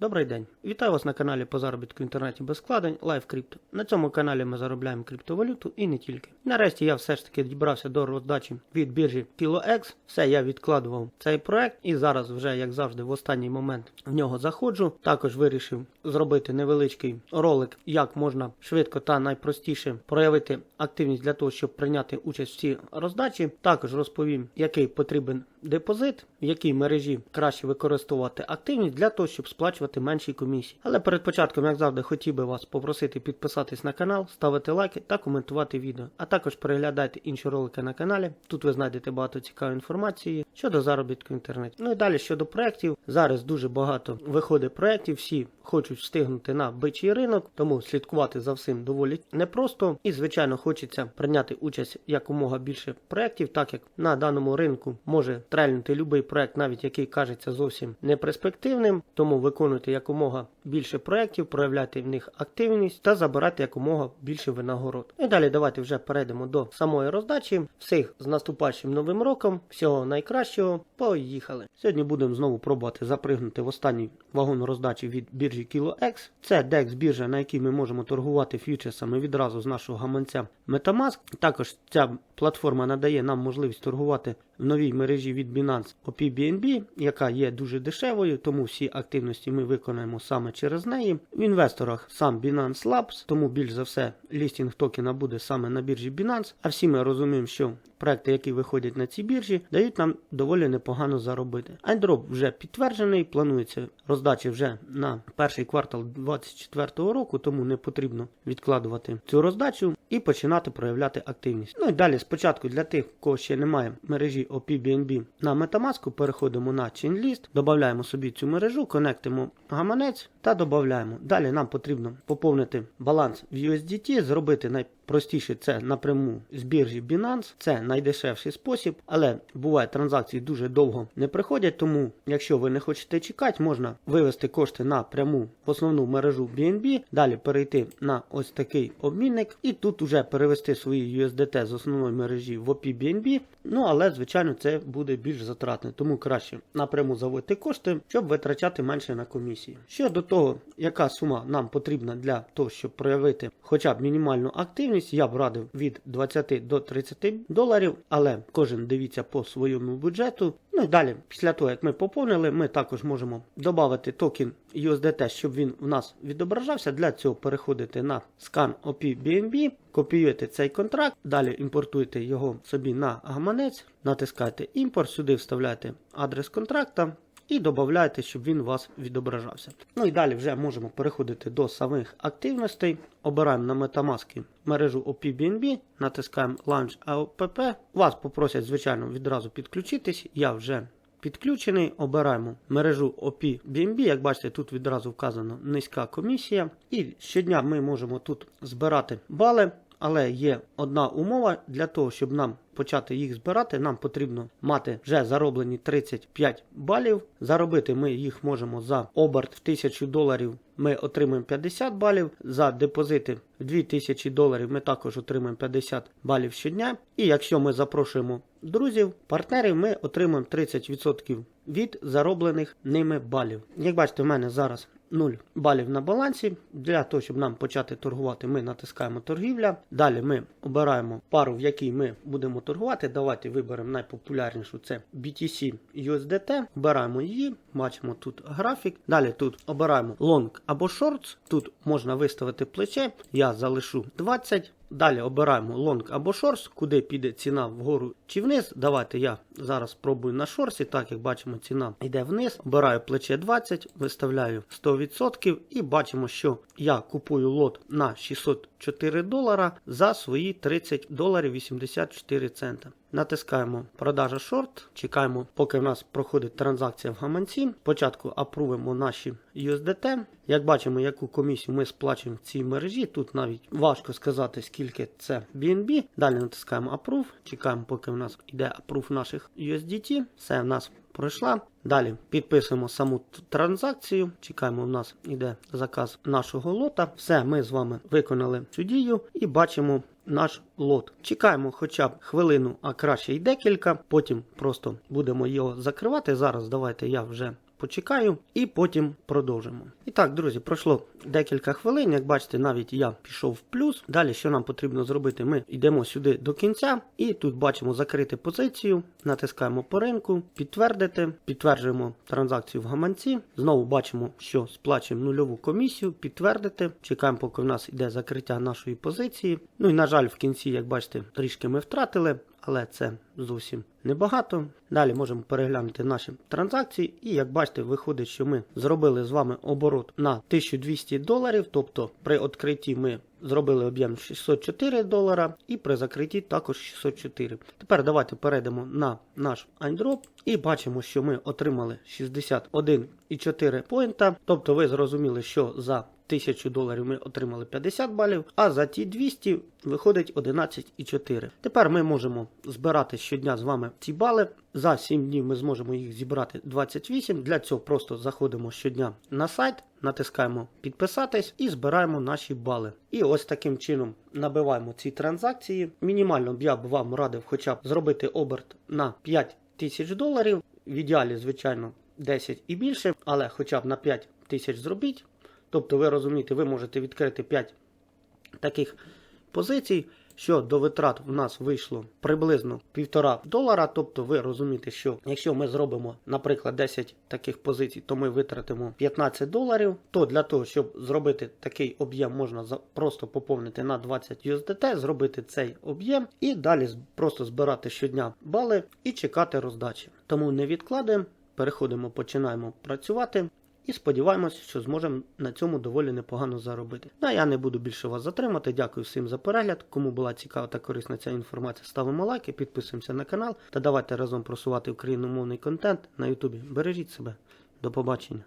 Добрий день. Вітаю вас на каналі по заробітку в інтернеті без складень LiveCrypto. На цьому каналі ми заробляємо криптовалюту і не тільки. Нарешті я все ж таки дібрався до роздачі від біржі KiloX. Все, я відкладував цей проект і зараз вже, як завжди, в останній момент в нього заходжу. Також вирішив зробити невеличкий ролик, як можна швидко та найпростіше проявити активність для того, щоб прийняти участь в цій роздачі. Також розповім, який потрібен депозит, в якій мережі краще використовувати активність для того, щоб сплачувати менші комісії. Але перед початком, як завжди, хотів би вас попросити підписатись на канал, ставити лайки та коментувати відео. А також переглядайте інші ролики на каналі. Тут ви знайдете багато цікавої інформації щодо заробітку в інтернеті. Ну і далі щодо проєктів. Зараз дуже багато виходить проєктів, всі хочуть встигнути на бичий ринок, тому слідкувати за всім доволі непросто. І, звичайно, хочеться прийняти участь якомога більше проєктів, так як на даному ринку може трельнути будь-який проєкт, навіть який кажеться зовсім неперспективним. Тому виконуйте якомога більше проєктів, проявляйте в них активність та забирайте якомога більше винагород. І далі давайте вже перейдемо до самої роздачі. Всіх з наступаючим новим роком, всього найкращого. Поїхали! Сьогодні будемо знову пробувати запригнути в останній вагон роздачі від біржі KiloX. Це DEX біржа, на якій ми можемо торгувати фьючерсами відразу з нашого гаманця Metamask. Також ця платформа надає нам можливість торгувати в новій мережі від Binance OP-BNB, яка є дуже дешевою, тому всі активності ми виконаємо саме через неї. В інвесторах сам Binance Labs, тому більш за все лістінг токена буде саме на біржі Binance. А всі ми розуміємо, що проекти, які виходять на цій біржі, дають нам доволі непогано заробити. Айдроп вже підтверджений, планується роздача вже на перший квартал 2024 року, тому не потрібно відкладувати цю роздачу і починати проявляти активність. Ну і далі спочатку для тих, кого ще немає мережі OP-BNB на Metamask, переходимо на ChainList, додаємо собі цю мережу, конектимо гаманець та додаємо. Далі нам потрібно поповнити баланс в USDT, зробити найпростіше це напряму з біржі Binance. Це найдешевший спосіб, але буває транзакції дуже довго не приходять, тому якщо ви не хочете чекати, можна вивести кошти на пряму в основну мережу BNB, далі перейти на ось такий обмінник і тут уже перевести свої USDT з основної мережі в OP. Ну але звичайно це буде більш затратне, тому краще напряму заводити кошти, щоб витрачати менше на комісії. Щодо того, яка сума нам потрібна для того, щоб проявити хоча б мінімальну активність, я б радив від 20 до 30 доларів, але кожен дивіться по своєму бюджету. Ну і далі, після того, як ми поповнили, ми також можемо додати токен USDT, щоб він в нас відображався. Для цього переходите на Scan OP BNB, копіюєте цей контракт, далі імпортуєте його собі на гаманець, натискаєте імпорт, сюди вставляєте адрес контракта. І додаєте, щоб він у вас відображався. Ну і далі вже можемо переходити до самих активностей. Обираємо на Metamask мережу OP-BNB, натискаємо Launch AOPP. Вас попросять, звичайно, відразу підключитись. Я вже підключений. Обираємо мережу OP-BNB. Як бачите, тут відразу вказано низька комісія. І щодня ми можемо тут збирати бали. Але є одна умова для того, щоб нам почати їх збирати, нам потрібно мати вже зароблені 35 балів. Заробити ми їх можемо за оберт в 1000 доларів. Ми отримаємо 50 балів. За депозити в 2000 доларів ми також отримаємо 50 балів щодня. І якщо ми запрошуємо друзів, партнерів, ми отримаємо 30% від зароблених ними балів. Як бачите, в мене зараз 0 балів на балансі. Для того, щоб нам почати торгувати, ми натискаємо торгівля. Далі ми обираємо пару, в якій ми будемо торгувати. Давайте виберемо найпопулярнішу це BTC USDT. Обираємо її, бачимо тут графік. Далі тут обираємо long або shorts. Тут можна виставити плече. Я залишу 20. Далі обираємо long або shorts, куди піде ціна вгору чи вниз. Давайте я зараз спробую на шорсі, так як бачимо, ціна йде вниз. Обираю плече 20, виставляю 100% і бачимо, що я купую лот на 604 долара за свої 30 доларів 84 цента. Натискаємо продажа шорт, чекаємо, поки в нас проходить транзакція в гаманці. Спочатку апрувимо наші USDT. Як бачимо, яку комісію ми сплачуємо в цій мережі. Тут навіть важко сказати, скільки це BNB. Далі натискаємо Approve, чекаємо, поки в нас йде approve наших USDT. Все в нас пройшла. Далі підписуємо саму транзакцію. Чекаємо, у нас йде заказ нашого лота. Все, ми з вами виконали цю дію і бачимо наш лот. Чекаємо хоча б хвилину, а краще й декілька. Потім просто будемо його закривати. Зараз давайте я вже почекаю і потім продовжимо. І так, друзі, пройшло декілька хвилин. Як бачите, навіть я пішов в плюс. Далі, що нам потрібно зробити, ми йдемо сюди до кінця, і тут бачимо закрити позицію, натискаємо по ринку, підтвердити, підтверджуємо транзакцію в гаманці. Знову бачимо, що сплачуємо нульову комісію, підтвердити. Чекаємо, поки в нас йде закриття нашої позиції. Ну і на жаль, в кінці, як бачите, трішки ми втратили. Але це зовсім небагато. Далі можемо переглянути наші транзакції, і як бачите, виходить, що ми зробили з вами оборот на 1200 доларів. Тобто при відкритті ми зробили об'єм 604 долара, і при закритті також 604. Тепер давайте перейдемо на наш айндроп і бачимо, що ми отримали 61,4 поінта. Тобто ви зрозуміли, що за 1000 доларів ми отримали 50 балів, а за ті 200 виходить 11,4. Тепер ми можемо збирати щодня з вами ці бали. За 7 днів ми зможемо їх зібрати 28. Для цього просто заходимо щодня на сайт, натискаємо підписатись і збираємо наші бали. І ось таким чином набиваємо ці транзакції. Мінімально б я б вам радив хоча б зробити оберт на 5 тисяч доларів. В ідеалі, звичайно, 10 і більше, але хоча б на 5 тисяч зробіть. Тобто, ви розумієте, ви можете відкрити 5 таких позицій, що до витрат в нас вийшло приблизно 1,5 долара. Тобто, ви розумієте, що якщо ми зробимо, наприклад, 10 таких позицій, то ми витратимо 15 доларів. То для того, щоб зробити такий об'єм, можна просто поповнити на 20 USDT, зробити цей об'єм і далі просто збирати щодня бали і чекати роздачі. Тому не відкладаємо, переходимо, починаємо працювати. І сподіваємося, що зможемо на цьому доволі непогано заробити. Ну а я не буду більше вас затримати. Дякую всім за перегляд. Кому була цікава та корисна ця інформація, ставимо лайки, підписуємося на канал та давайте разом просувати україномовний контент на Ютубі. Бережіть себе. До побачення.